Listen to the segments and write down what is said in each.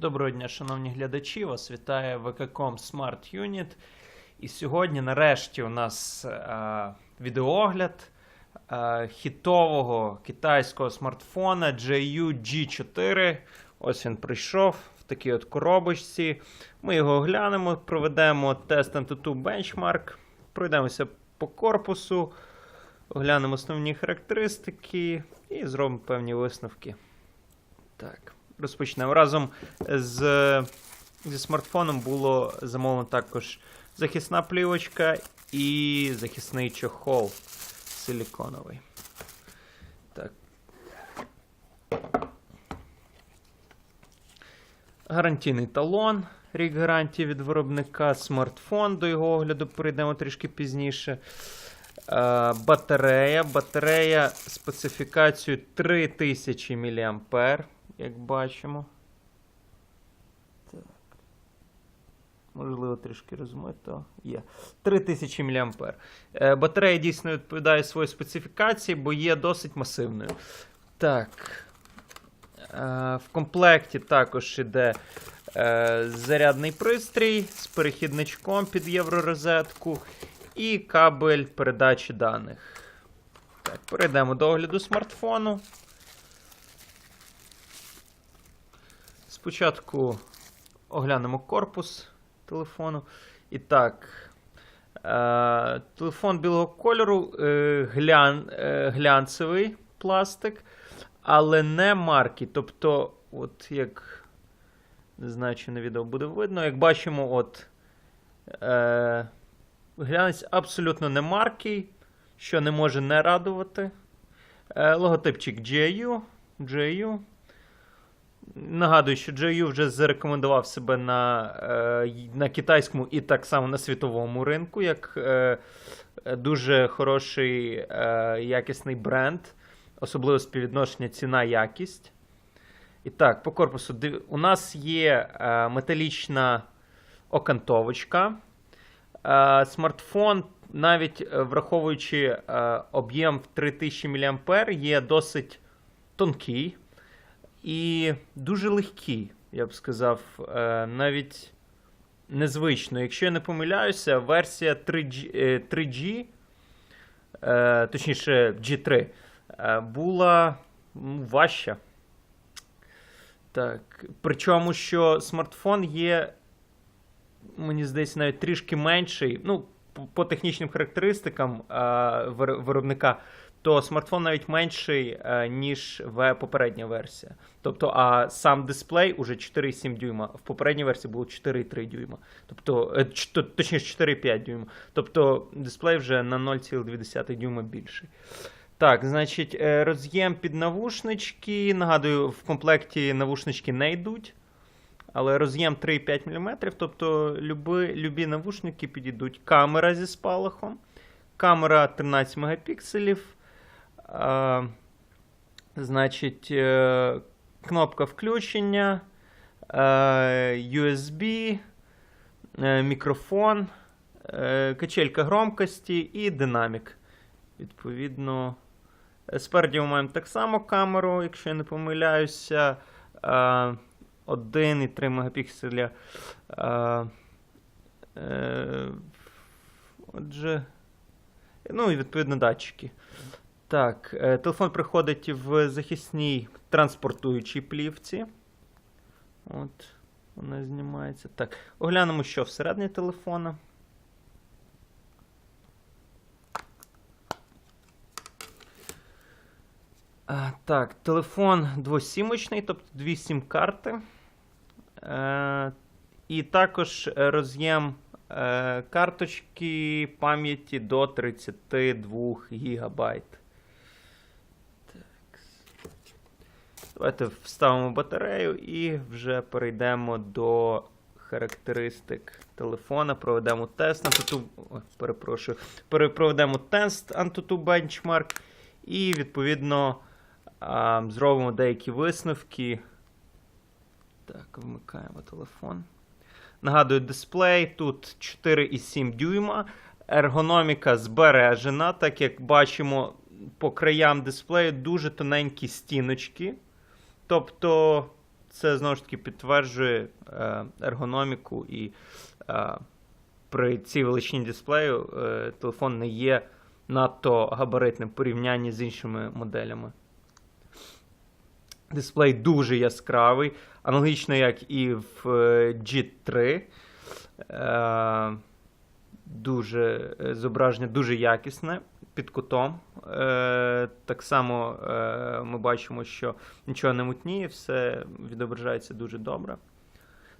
Доброго дня, шановні глядачі. Вас вітає VKCom Smart Unit. І сьогодні, нарешті, у нас е, відеоогляд е, хітового китайського смартфона JU G4. Ось він прийшов в такій от коробочці. Ми його оглянемо, проведемо тест Antutu Benchmark, пройдемося по корпусу, оглянемо основні характеристики і зробимо певні висновки. Так, розпочнемо. Разом з, зі смартфоном було замовлено також захисна плівочка і захисний чохол силіконовий. Так. Гарантійний талон, рік гарантії від виробника, смартфон, до його огляду перейдемо трішки пізніше. Е, Батарея. Батарея специфікацією 3000 мА, як бачимо. Так. Можливо, трішки розмито. Є. 3000 мА. Е, Батарея дійсно відповідає своїй специфікації, бо є досить масивною. Так. Е, В комплекті також іде е, зарядний пристрій з перехідничком під євророзетку і кабель передачі даних. Так, перейдемо до огляду смартфону. Спочатку оглянемо корпус телефону. І так, е, телефон білого кольору, е, глян, е, глянцевий пластик, але не марки. Тобто, от як не знаю, чи на відео буде видно, як бачимо, от. Е, Глянець абсолютно не маркий, що не може не радувати. Е, логотипчик GIU. GIU. Нагадую, що GIU вже зарекомендував себе на е, на китайському і так само на світовому ринку, як е, дуже хороший е, якісний бренд, особливо співвідношення ціна-якість. І так, по корпусу у нас є металічна окантовочка. Смартфон, навіть враховуючи об'єм в 3000 мА, є досить тонкий і дуже легкий, я б сказав, е, навіть незвично. Якщо я не помиляюся, версія 3G, е, 3G е, точніше G3, е, була важча. Так. Причому, що смартфон є мені здається, навіть трішки менший. Ну, по, технічним характеристикам виробника, то смартфон навіть менший, ніж в попередня версія. Тобто, а сам дисплей уже 4,7 дюйма. В попередній версії було 4,3 дюйма. Тобто, е, точніше 4,5 дюйма. Тобто дисплей вже на 0,2 дюйма більший. Так, значить, е, роз'єм під навушнички. Нагадую, в комплекті навушнички не йдуть. Але роз'єм 3,5 мм, тобто люби, любі навушники підійдуть. Камера зі спалахом. Камера 13 мегапікселів. Значить, е, кнопка включення, USB, е, мікрофон, е, качелька громкості і динамік. Відповідно, спереді ми маємо так само камеру, якщо я не помиляюся. Е, 1,3 мегапікселя. Отже, ну і відповідно датчики. Так, е, телефон приходить в захисній транспортуючій плівці. От, вона знімається. Так, оглянемо, що всередині телефона. Так, телефон двосімочний, тобто дві сім-карти. Е, і також роз'єм е, карточки пам'яті до 32 ГБ. Давайте вставимо батарею і вже перейдемо до характеристик телефона. Проведемо тест Antutu, ой, перепрошую, пере- проведемо тест Antutu Benchmark і відповідно зробимо деякі висновки. Так, вмикаємо телефон. Нагадую, дисплей тут 4,7 дюйма. Ергономіка збережена, так як бачимо по краям дисплею дуже тоненькі стіночки. Тобто це знову ж таки підтверджує е, ергономіку, і е, при цій величині дисплею е, телефон не є надто габаритним в порівнянні з іншими моделями. Дисплей дуже яскравий, аналогічно як і в е, G3. Дуже е, зображення дуже якісне під кутом. Е, так само е, ми бачимо, що нічого не мутніє, все відображається дуже добре.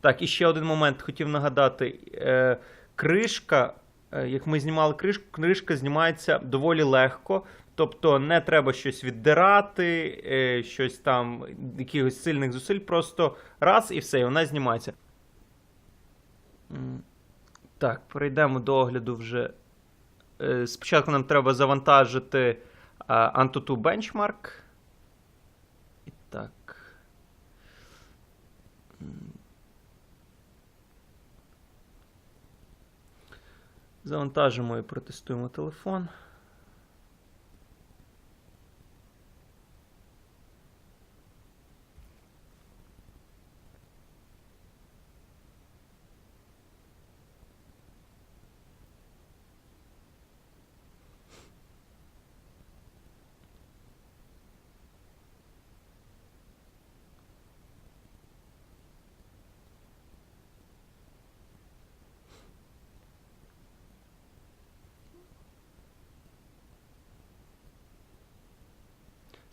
Так, і ще один момент хотів нагадати: Е, кришка, е, як ми знімали кришку, кришка знімається доволі легко. Тобто не треба щось віддирати, е, щось там, якихось сильних зусиль, просто раз і все, і вона знімається. Так, перейдемо до огляду вже. Е, Спочатку нам треба завантажити Antutu Benchmark. І так. Завантажимо і протестуємо телефон.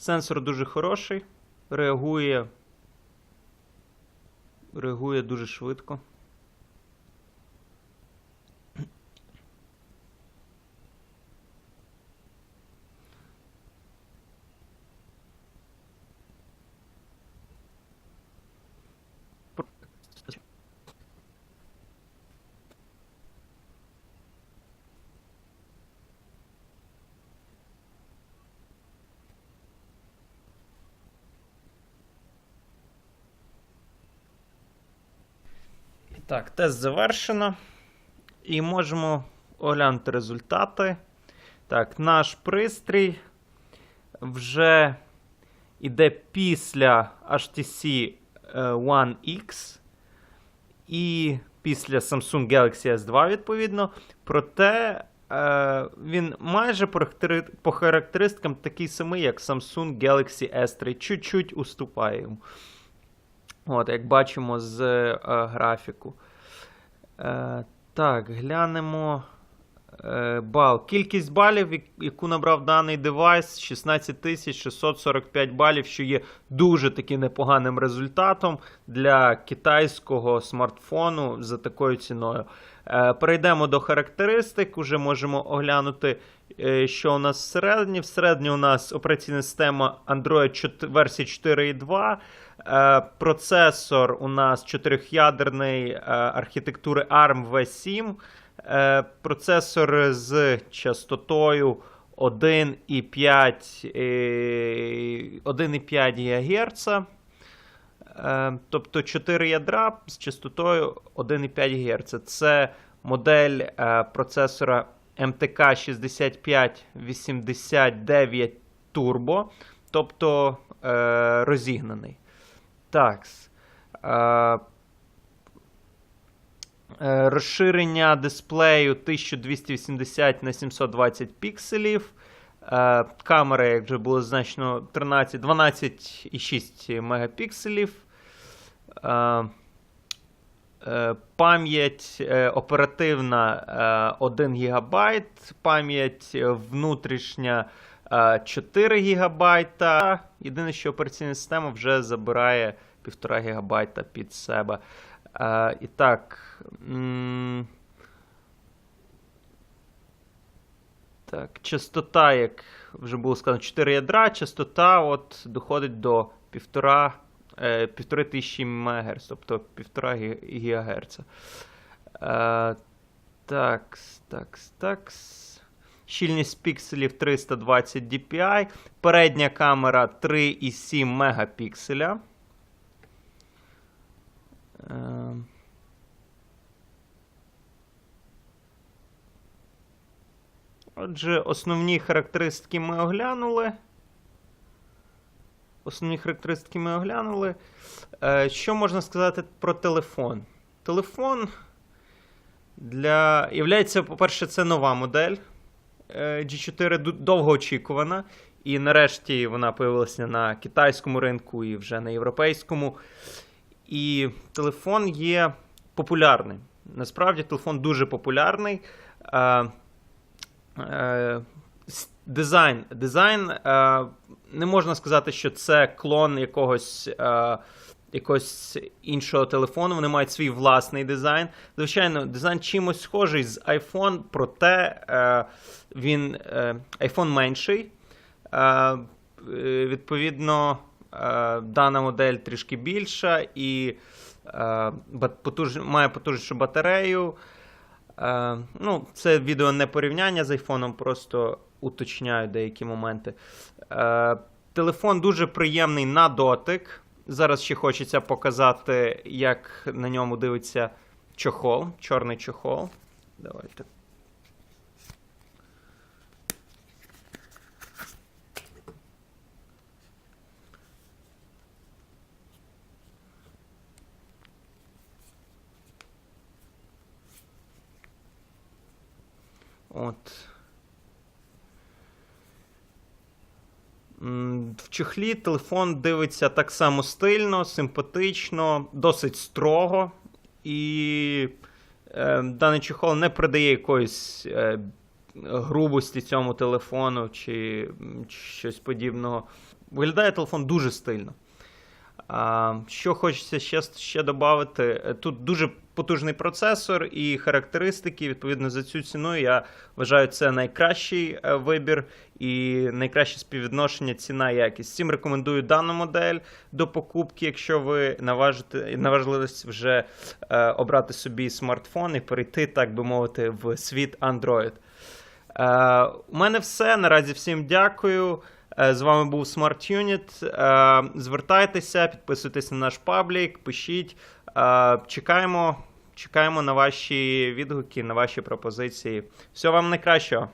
Сенсор дуже хороший, реагує, реагує дуже швидко. Так, тест завершено. І можемо оглянути результати. Так, наш пристрій вже йде після HTC е, One X і після Samsung Galaxy S2, відповідно. Проте е, він майже по, характеристикам такий самий, як Samsung Galaxy S3. Чуть-чуть уступає йому. От, як бачимо з е, графіку. Е, так, глянемо. Е, бал. Кількість балів, яку набрав даний девайс, 16645 балів, що є дуже таки непоганим результатом для китайського смартфону за такою ціною. Е, перейдемо до характеристик. Уже можемо оглянути, е, що у нас всередині. Всередині у нас операційна система Android версії 4.2. Е, Процесор у нас чотирьохядерний е, архітектури ARM V7. Е, Процесор з частотою 1,5 е, 1,5 ГГц. Е, Тобто 4 ядра з частотою 1,5 ГГц. Це модель е, процесора MTK 6589 Turbo, тобто е, розігнаний. Так. Розширення дисплею 1280 на 720 пікселів. Камера, як вже було значно, 13, 12,6 мегапікселів. Е, е, Пам'ять е, оперативна е, 1 ГБ, пам'ять внутрішня е, 4 ГБ. Єдине, що операційна система вже забирає 1,5 ГБ під себе. І так. Так, частота, як вже було сказано, 4 ядра, частота от доходить до 1,5 е, 1500 МГц, тобто 1,5 ГГц. Е, такс, такс, такс. Щільність пікселів 320 dpi. Передня камера 3,7 мегапікселя. Е, Отже, основні характеристики ми оглянули. Основні характеристики ми оглянули. Е, Що можна сказати про телефон? Телефон для... являється, по-перше, це нова модель е, G4, ду- довгоочікувана. І нарешті вона появилася на китайському ринку і вже на європейському. І телефон є популярний. Насправді телефон дуже популярний. Дизайн. Дизайн е, не можна сказати, що це клон якогось, е, якогось іншого телефону. Вони мають свій власний дизайн. Звичайно, дизайн чимось схожий з iPhone, проте е, він е, iPhone менший. Е, відповідно, е, дана модель трішки більша і е, потуж... має потужнішу батарею. Е, ну, це відео не порівняння з айфоном, просто уточняю деякі моменти. Е, телефон дуже приємний на дотик. Зараз ще хочеться показати, як на ньому дивиться чохол, чорний чохол. Давайте. От. В чехлі телефон дивиться так само стильно, симпатично, досить строго. І е, даний чехол не придає якоїсь е, грубості цьому телефону чи м, щось подібного. Виглядає телефон дуже стильно. А, що хочеться ще, ще додати, тут дуже потужний процесор і характеристики. Відповідно, за цю ціну я вважаю, це найкращий е, вибір і найкраще співвідношення ціна-якість. Всім рекомендую дану модель до покупки, якщо ви наважите, наважились вже е, обрати собі смартфон і перейти, так би мовити, в світ Android. Е, у мене все. Наразі всім дякую. Е, З вами був Smart Unit. Е, Звертайтеся, підписуйтесь на наш паблік, пишіть. Е, Чекаємо, чекаємо на ваші відгуки, на ваші пропозиції. Всього вам найкращого.